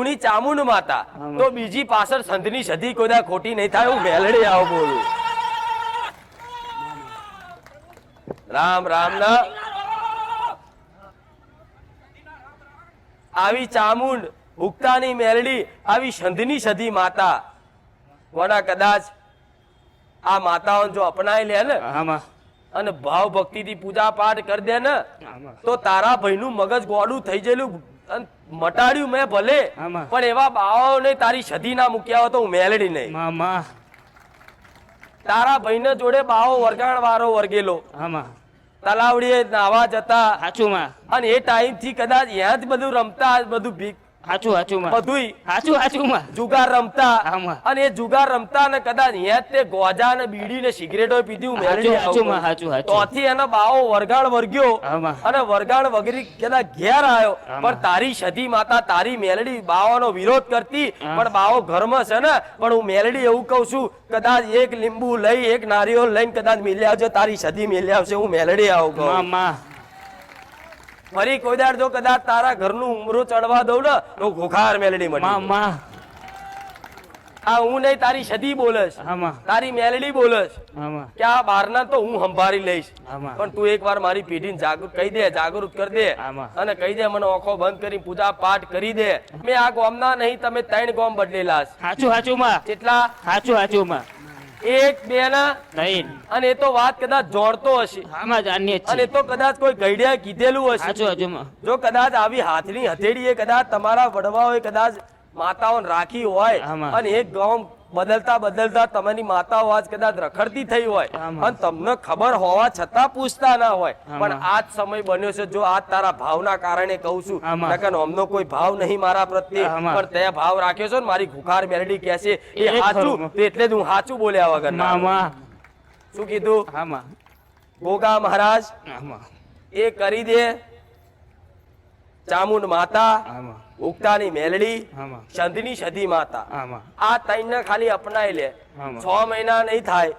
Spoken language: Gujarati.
દેવુની ચામુંડ માતા. તો બીજી પાછળ સંતની સધી કોદા ખોટી નહીં થાય હું મેલડી આવું બોલું. રામ રામ ના. આવી ચામુંડ ઉગતાની મેલડી આવી સંધની સધી માતા. કોના કદાચ આ માતાઓને જો અપનાવી લે ને અને ભાવ ભક્તિથી પૂજા પાઠ કરી દે ને તો તારા ભાઈ નું મગજ ગોડું થઈ ગયેલું મટાડ્યું મેં ભલે પણ એવા બાવાઓને તારી સધી ના મૂક્યા હોય તો હું મેલડી નહીં. મામા. તારા ભાઈને જોડે બાવો વરગાણ વારો વર્ગેલો. આમાં. તલાવડીએ નાવા જતા. સાચું માં અને એ ટાઈમથી કદાચ ત્યાં જ બધું રમતા બધું ભીખ હાચું હાચું માં. બધુંય હાચું હાચું માં. જુગાર રમતા. આમાં. અને એ જુગાર રમતા ને કદાચ યાદ તે ગોજા ને બીડી ને સિગરેટો પીધી હાચું, હાચું માં, હાચું, હાચું. તોથી એનો બાવો વરગાણ વર્ગ્યો. અને વરગાણ વગરી કદાચ ઘેર આવ્યો. પણ તારી સધી માતા તારી મેલડી બાવાનો વિરોધ કરતી. પણ બાવો ઘરમાં છે ને. પણ હું મેલડી એવું કહું છું કદાચ એક લીંબુ લઈ એક નારિયેળ લઈને કદાચ મેલ્યા આવજો તારી સધી મેલ્યા આવશે હું મેલડી આવું કહું. ફરી કોઈ દાડ જો કદાચ તારા ઘરનું ઉમરો ચડવા દઉં ને તો ઘોખાર મેલડી મળી મામા આ હું નહીં તારી સદી બોલશ. તારી મેલડી બોલશ. કે આ બારના તો હું સંભાળી લઈશ. પણ તું એકવાર મારી પેઢીને જાગૃત કહી દે જાગૃત કરી દે. અને કહી દે મને ઓખો બંધ કરી પૂજા પાઠ કરી દે. મેં આ ગોમના નહીં તમે ત્રણ ગોમ બદલેલા સાચું હાચું માં. કેટલા? સાચું સાચું માં. એક બે ના. નહીં. અને એ તો વાત કદાચ જોડતો હશે. અને તો કદાચ કોઈ ગઈડિયા કીધેલું હશે. જો કદાચ આવી હાથની હથેળીએ કદાચ તમારા વડવાઓએ કદાચ માતાઓને રાખી હોય. અને એક ગામ બદલતા બદલતા તમારી માતાઓ આજ કદાચ રખડતી થઈ હોય. અને તમને ખબર હોવા છતાં પૂછતા ના હોય. પણ આજ સમય બન્યો છે જો આજ તારા ભાવના કારણે કહું છું. નકર અમનો કોઈ ભાવ નહીં મારા પ્રત્યે પણ તે ભાવ રાખ્યો છે ને મારી ખુખાર બેરડી કહે છે એ સાચું એટલે જ હું સાચું બોલ્યા વગર. શું કીધું? ગોગા મહારાજ એ કરી દે ચામુંડ માતા ઉગતાની મેલડી સંતની સધી માતા. આ ત્રણ ખાલી અપનાવી લે. છ મહિના નહીં થાય.